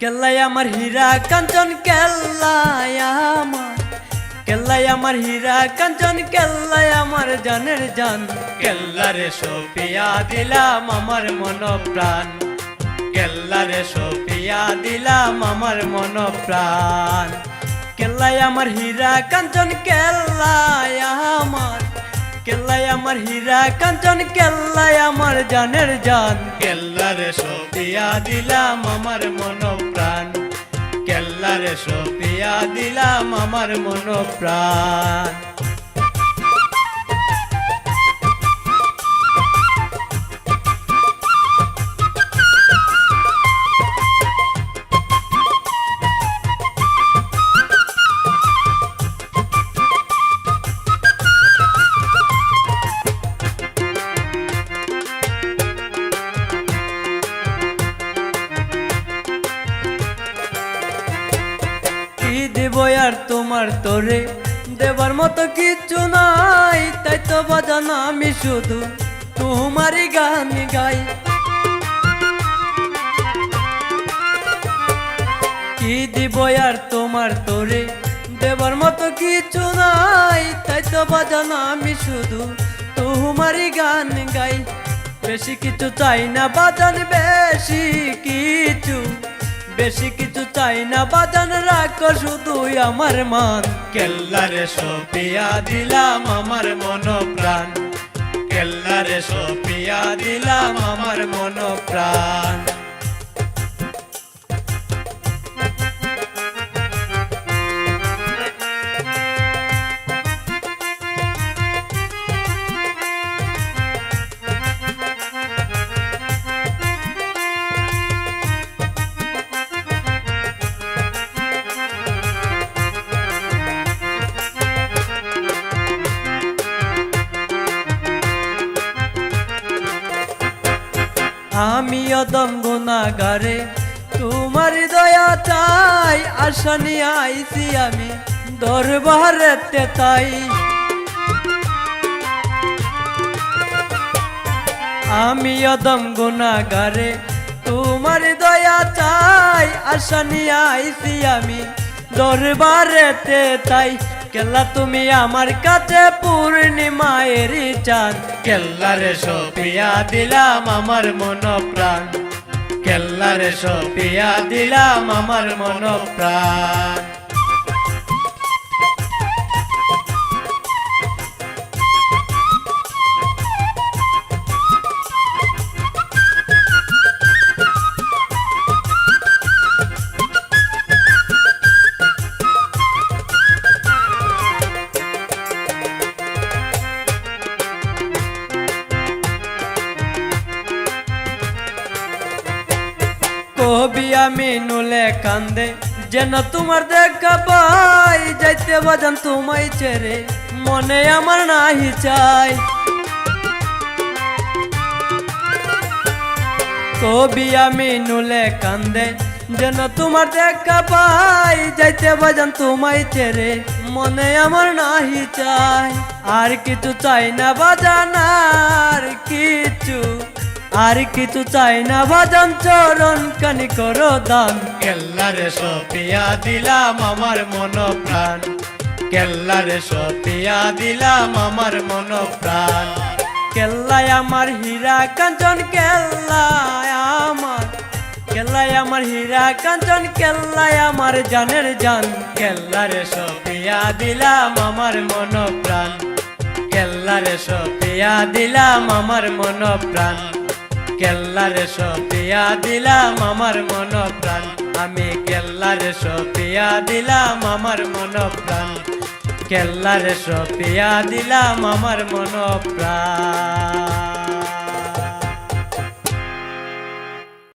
কেল্লাই আমার হীরা কাঞ্চন কেল্লাই আমার। কেল্লাই আমার হীরা কাঞ্চন কেল্লাই আমার জানের জান। কেল্লারে সোপিয়া দিলাম আমার মন প্রাণ কেল্লারে সোপিয়া দিলাম আমার মন প্রাণ কেল্লাই আমার হীরা কাঞ্চন কেল্লাই আমার। কেল্লাই আমার হীরা কাঞ্চন কেল্লাই আমার জানের জান। কেল্লারে সোপিয়া দিলাম আমার মন প্রাণ সপিয়া দিলাম আমার মন প্রাণ দেব আর তোমার তোরে। দেবার মতো কিছু নাই, তাই তো বাজানো আমি শুধু তোমারই গান গাই। কি দিব আর তোমার তোরে? দেবার মতো কিছু নাই, তাই তো বাজানো আমি শুধু তোমারই গান গাই। বেশি কিছু চাই না বাজান, বেশি কিছু বেশি কিছু চাই না, বাজান রাখো শুধু আমার মান। কেল্লারে সপিয়া দিলাম আমার মন প্রাণ কেল্লারে সপিয়া দিলাম আমার মন প্রাণ আমি অদম গুণাগারে, তোমার দয়া চাই, আশা নিয়ে আইছি আমি দরবারেতে তাই। আমি অদম গুণাগারে, তোমার দয়া চাই, আশা নিয়ে আইছি আমি দরবারেতে তাই। কেল্লা তুমি আমার কাছে পূর্ণিমায়ের চাঁদ। কেল্লারে সপিয়া দিলাম আমার মন প্রাণ কেল্লারে সপিয়া দিলাম আমার মন প্রাণ কবি আমি নুলে কান্দে, যেন তোমার দেখা পাই, যাইতে বাজান তোমায় ছেড়ে, মনে আমার নাহি চাই। কবি আমি নুলে কান্দে, যেন তোমার দেখা পাই, যাইতে বাজান তোমায় ছেড়ে, মনে আমার নাহি চাই। আর কিছু চাই না বাজান, আর কিছু আর কিছু চাই না বাজান চরণ কানি করো দান। কেল্লারে সপিয়া দিলাম আমার মন প্রাণ কেল্লারে সপিয়া দিলাম আমার মন প্রাণ কেল্লায় আমার হীরা কাঞ্চন কেল্লায় আমার। কেল্লায় আমার হীরা কাঞ্চন কেল্লায় আমার জানের জান। কেল্লারে সপিয়া দিলাম আমার মন প্রাণ কেল্লারে সপিয়া দিলাম আমার মন প্রাণ কেল্লারে সপিয়া দিলাম আমার মন প্রাণ আমি কেল্লারে সপিয়া দিলাম আমার মন প্রাণ কেল্লারে সপিয়া দিলাম আমার মন প্রাণ